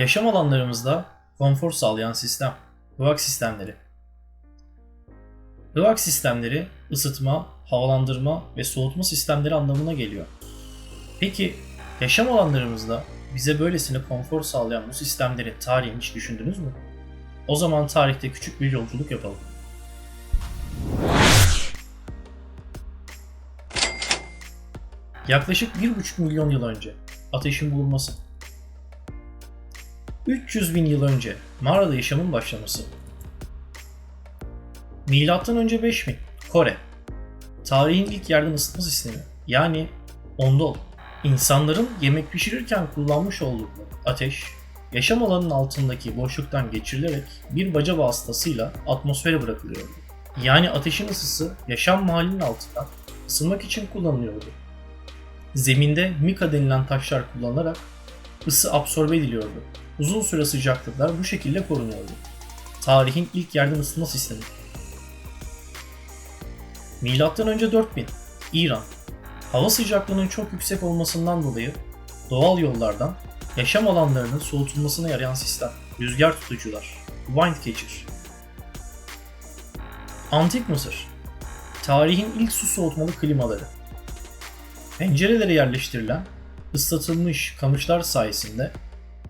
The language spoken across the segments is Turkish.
Yaşam alanlarımızda konfor sağlayan sistem, ıvak sistemleri. Ivak sistemleri ısıtma, havalandırma ve soğutma sistemleri anlamına geliyor. Peki yaşam alanlarımızda bize böylesine konfor sağlayan bu sistemlerin tarihini hiç düşündünüz mü? O zaman tarihte küçük bir yolculuk yapalım. Yaklaşık 1,5 milyon yıl önce ateşin bulunması. 300 bin yıl önce mağarada yaşamın başlaması. Milattan önce 5000 Kore. Tarihin ilk yerden ısıtma sistemi yani ondol. İnsanların yemek pişirirken kullanmış oldukları ateş, yaşam alanının altındaki boşluktan geçirilerek bir baca vasıtasıyla atmosfere bırakılıyordu. Yani ateşin ısısı yaşam mahallinin altından ısınmak için kullanılıyordu. Zeminde mika denilen taşlar kullanılarak ısı absorbe ediliyordu. Uzun süre sıcaklıklar bu şekilde korunuyordu. Tarihin ilk yerden ısıtma sistemi. Milattan önce 4000 İran. Hava sıcaklığının çok yüksek olmasından dolayı doğal yollardan yaşam alanlarının soğutulmasına yarayan sistem. Rüzgar tutucular. Wind catcher. Antik Mısır. Tarihin ilk su soğutmalı klimaları. Pencerelere yerleştirilen ıslatılmış kamışlar sayesinde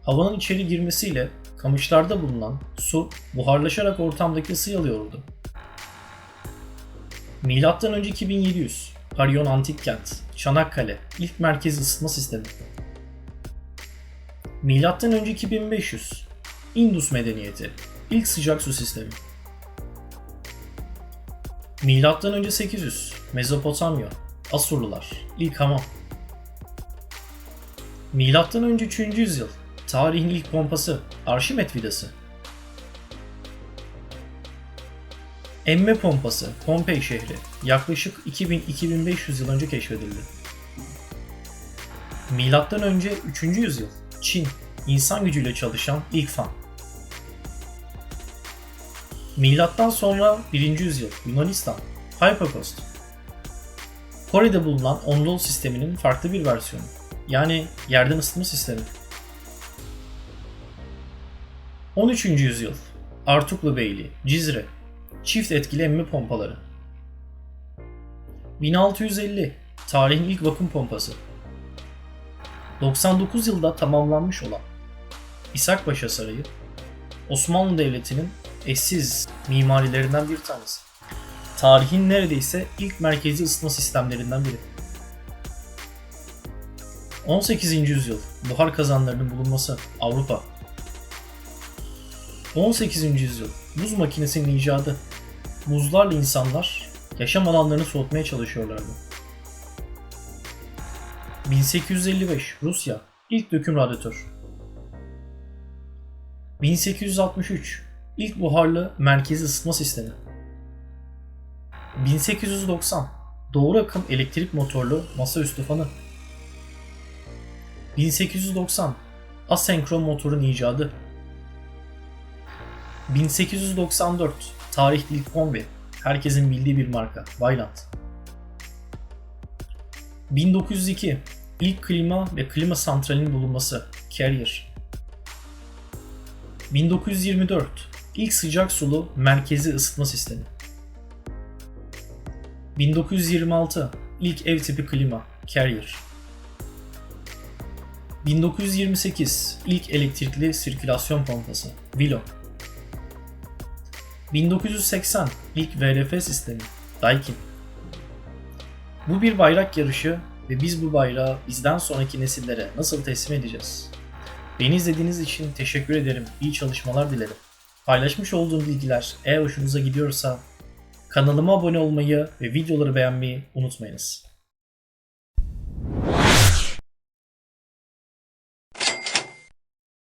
havanın içeri girmesiyle kamışlarda bulunan su buharlaşarak ortamdaki ısıyı alıyordu. Milattan önce 2700 Parion Antik Kent, Çanakkale ilk merkez ısıtma sistemi. Milattan önce 2500 Indus medeniyeti ilk sıcak su sistemi. Milattan önce 800 Mezopotamya Asurlular ilk hamam. Milattan önce 3. yüzyıl tarihin ilk pompası Arşimet vidası. Emme pompası Pompei şehri yaklaşık 2000-2500 yıl önce keşfedildi. Milattan önce 3. yüzyıl Çin insan gücüyle çalışan ilk fan. Milattan sonra 1. yüzyıl Yunanistan Hypercoast. Kore'de bulunan ondol sisteminin farklı bir versiyonu. Yani yerden ısıtma sistemi. 13. yüzyıl Artuklu Beyliği, Cizre, çift etkili emme pompaları. 1650 tarihin ilk vakum pompası. 99 yılda tamamlanmış olan İshakpaşa Sarayı, Osmanlı Devleti'nin eşsiz mimarilerinden bir tanesi. Tarihin neredeyse ilk merkezi ısıtma sistemlerinden biri. 18. yüzyıl buhar kazanlarının bulunması Avrupa. 18. yüzyıl buz makinesinin icadı. Buzlarla insanlar yaşam alanlarını soğutmaya çalışıyorlardı. 1855 Rusya ilk döküm radyatör. 1863 ilk buharlı merkezi ısıtma sistemi. 1890 doğru akım elektrik motorlu masaüstü fanı. 1890 asenkron motorun icadı. 1894 tarihli ilk kombi. Herkesin bildiği bir marka. Vaillant. 1902 ilk klima ve klima santralinin bulunması. Carrier. 1924 ilk sıcak sulu merkezi ısıtma sistemi. 1926 ilk ev tipi klima. Carrier. 1928 ilk elektrikli sirkülasyon pompası. Vilo. 1980 ilk VRF sistemi. Daikin. Bu bir bayrak yarışı ve biz bu bayrağı bizden sonraki nesillere nasıl teslim edeceğiz? Beni izlediğiniz için teşekkür ederim. İyi çalışmalar dilerim. Paylaşmış olduğum bilgiler eğer hoşunuza gidiyorsa kanalıma abone olmayı ve videoları beğenmeyi unutmayınız.